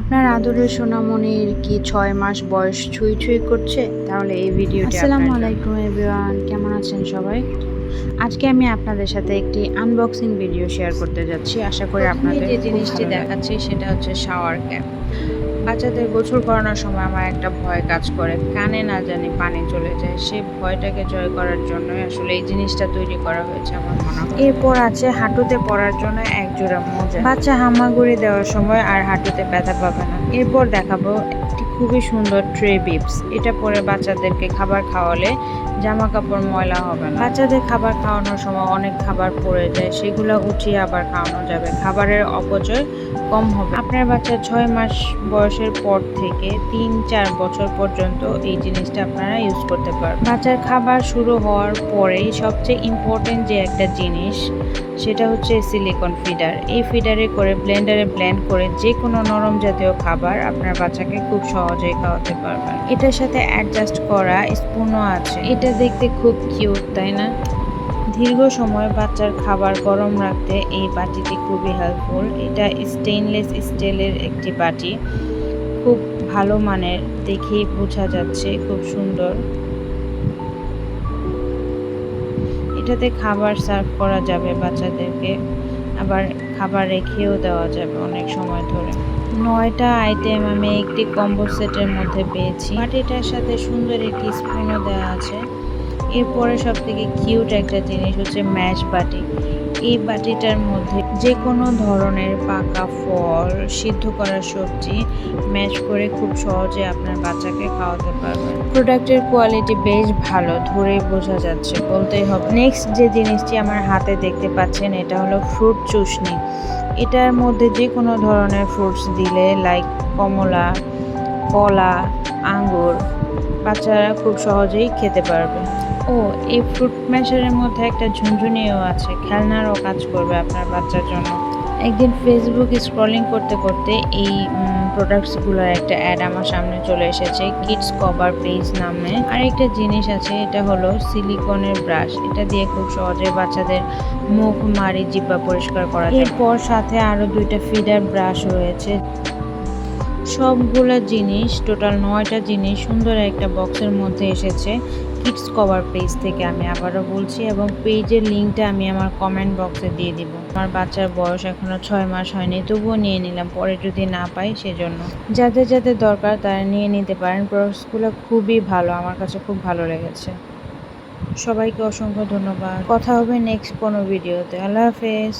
আপনার আদরের সোনামণির কি ছয় মাস বয়স ছুঁই ছুঁই করছে? তাহলে এই ভিডিও আসসালামু আলাইকুম এভরিওয়ান কেমন আছেন সবাই? আজকে আমি আপনাদের সাথে একটি আনবক্সিং ভিডিও শেয়ার করতে যাচ্ছি। আশা করি আপনাদের যে জিনিসটি দেখাচ্ছি সেটা হচ্ছে শাওয়ার ক্যাপ বাচ্চাদের গোসল করানোর সময় আমার একটা ভয় কাজ করে। কানে না জানি পানি চলে যায়। সেই ভয়টাকে জয় করার জন্যই আসলে এই জিনিসটা তৈরি করা হয়েছে আমার মনে হয়। এরপর আছে হাঁটুতে পড়ার জন্য এক জোড়া মোজা। বাচ্চা হামাগুড়ি দেওয়ার সময় আর হাঁটুতে ব্যথা পাবে না। এরপর দেখাবো একটি খুবই সুন্দর ট্রে বিপস। এটা পরে বাচ্চাদেরকে খাবার খাওয়ালে জামা কাপড় ময়লা হবে না। বাচ্চাদের খাবার খাওয়ানোর সময় অনেক খাবার পড়ে যায়। সেগুলো উঠিয়ে আবার খাওয়ানো যাবে। খাবারের অপচয় কম হবে। আপনার বাচ্চা ছয় মাস বয়সের পর থেকে তিন, চার বছর পর্যন্ত এই জিনিসটা আপনারা ইউজ করতে পারবেন। বাচ্চার খাবার শুরু হওয়ার পরেই সবচেয়ে ইম্পর্টেন্ট যে একটা জিনিস, সেটা হচ্ছে সিলিকন ফিডার এই ফিডারে করে ব্লেন্ডারে ব্লেন্ড করে যে কোনো নরম জাতীয় খাবার আপনার বাচ্চাকে খুব সহজেই খাওয়াতে পারবেন। এটার সাথে অ্যাডজাস্ট করা স্পুনও আছে। এটা দেখতে খুব কিউট তাই না? দীর্ঘ সময় বাচ্চার খাবার গরম রাখতে এই বাটিটি খুবই হেল্পফুল এটা স্টেইনলেস স্টিলের একটি বাটি। খুব ভালো মানের দেখেই বোঝা যাচ্ছে, খুব সুন্দর। এটাতে খাবার সার্ভ করা যাবে বাচ্চাদেরকে, আবার খাবার রেখেও দেওয়া যাবে অনেক সময় ধরে। নয়টা আইটেম আমি একটি কম্বো সেটের মধ্যে পেয়েছি। বাটিটার সাথে সুন্দর একটি স্পুনও দেওয়া আছে। এরপরে সব থেকে কিউট একটা জিনিস হচ্ছে ম্যাশ বাটি। এই বাটিটার মধ্যে যে কোনো ধরনের পাকা ফল সিদ্ধ করা সবজি ম্যাশ করে খুব সহজে আপনার বাচ্চাকে খাওয়াতে পারবেন। প্রোডাক্টের কোয়ালিটি বেশ ভালো, ধরেই বোঝা যাচ্ছে, বলতেই হবে। নেক্সট যে জিনিসটি আমার হাতে দেখতে পাচ্ছেন, এটা হলো ফ্রুট চুষনি। এটার মধ্যে যে কোনো ধরনের ফ্রুটস দিলে লাইক কমলা, কলা, আঙ্গুর, বাচ্চারা খুব সহজেই খেতে পারবে। ও, এই ফ্রুট ম্যাশারের মধ্যে একটা ঝুনঝুনিও আছে। খেলনারও কাজ করবে আপনার বাচ্চার জন্য। একদিন ফেসবুক স্ক্রলিং করতে করতে এই প্রোডাক্টসগুলোর একটা অ্যাড আমার সামনে চলে এসেছে কিডস কভার পেজ নামে। আর একটা জিনিস আছে, এটা হলো সিলিকনের ব্রাশ এটা দিয়ে খুব সহজে বাচ্চাদের মুখ মারি জিব্বা পরিষ্কার করা যায়। এরপর সাথে আরও দুইটা ফিডার ব্রাশ রয়েছে। সবগুলো জিনিস টোটাল নয়টা জিনিস সুন্দর একটা বক্সের মধ্যে এসেছে। কিডস কভার পেজ থেকে আমি আবারও বলছি এবং পেজের লিঙ্কটা আমি আমার কমেন্ট বক্সে দিয়ে দিব। আমার বাচ্চার বয়স এখনও ছয় মাস হয়নি, তবুও নিয়ে নিলাম, পরে যদি না পাই সেজন্য। যাদের যাদের দরকার তারা নিয়ে নিতে পারেন প্রোডাক্টসগুলো খুবই ভালো, আমার কাছে খুব ভালো লেগেছে। সবাইকে অসংখ্য ধন্যবাদ। কথা হবে নেক্সট কোনো ভিডিওতে আল্লাহ হাফেজ।